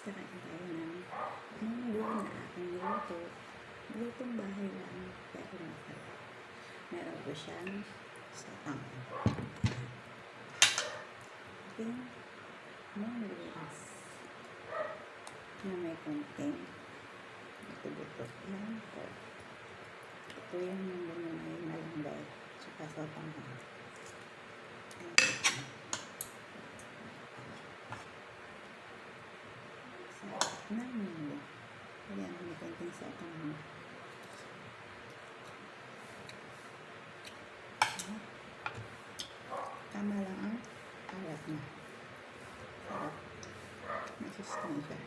Kakain tayo ng munggo na aking niluto. Lutong bahay lang, pero masarap. Meron ko siyang satang. Ating munggoes na may konting buto-buto lang po. Ito yung munggo na may malunggay. Tsaka satang. Sarap ng munggo. Ayan, may konting satang. Tama lang ang alat niya. Sarap. Masustansya.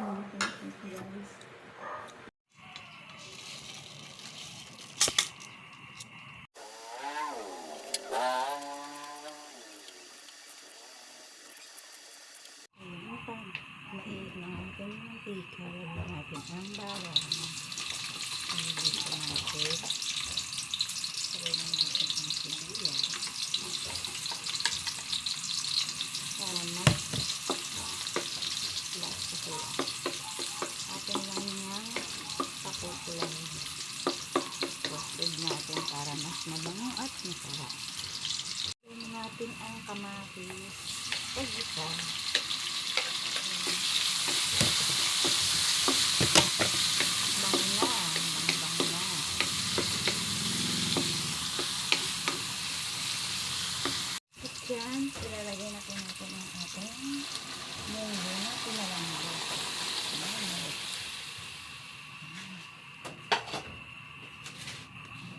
Ano ito ito guys? Ayan pa. Mainit na natin yung mantika. Lagyan natin ang bawang. Ayan natin. Sabay na natin ang sibuyas. Para mas lasa sila. Atin lang nga pakukulan. Roasted natin para mas mabango at masarap. Ayan natin ang kamatis. O isa. Bango na. Bango-bango na. At yan, ilalagay na po natin ang ating munggo na pinalanggo. Ayan.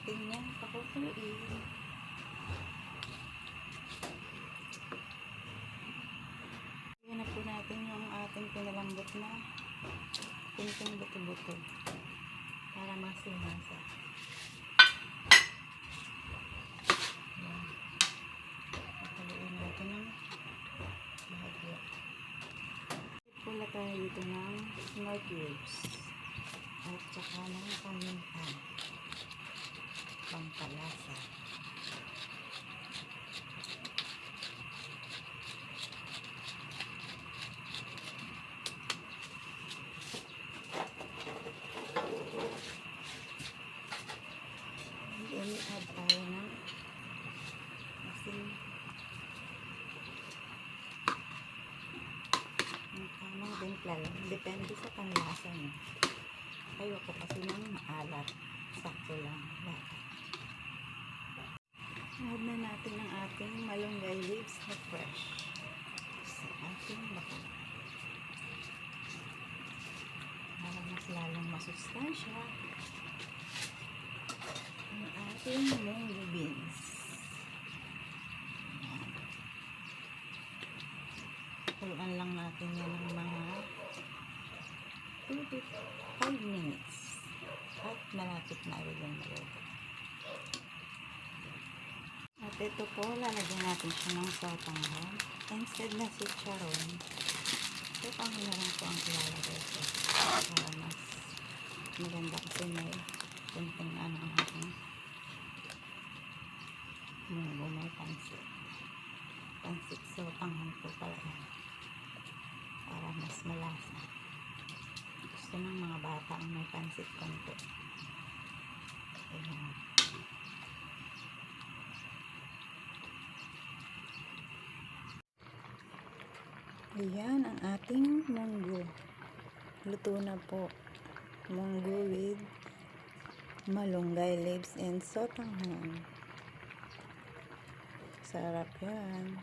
Tingnan, pakukuluin. Na po natin yung ating pinalambot na kunting buto-buto para mas lumasa. Ayan. Pakaluin natin ng bahagya. Pula tayo dito ng small cubes at saka ng paminta pangkalasa. And then add tayo ng asin ang tamang timpla lang. Depende sa panlasa niyo. Ayoko kasi ng maalat. Sakto lang. Add na natin ang ating malunggay leaves na fresh sa ating bako. Para mas lalong masustansya ang ating munggo beans. Kuluan lang natin yan ng mga 2 to 5 minutes. At malapit na ulit ang maluto. At ito po, lalagyan natin siya ng sotanghon. Instead na si charon, sotanghon na lang po ang ilalagay ko. Para mas maganda kasi may kunting ano ang ating munggo, may pansit. Pansit sotanghon po pala yan. Para mas malasa. Gusto ng mga bata ang may pansit konti. Ayan. Ayan ang ating munggo. Luto na po. Munggo with malunggay leaves and sotanghon. Sarap yan.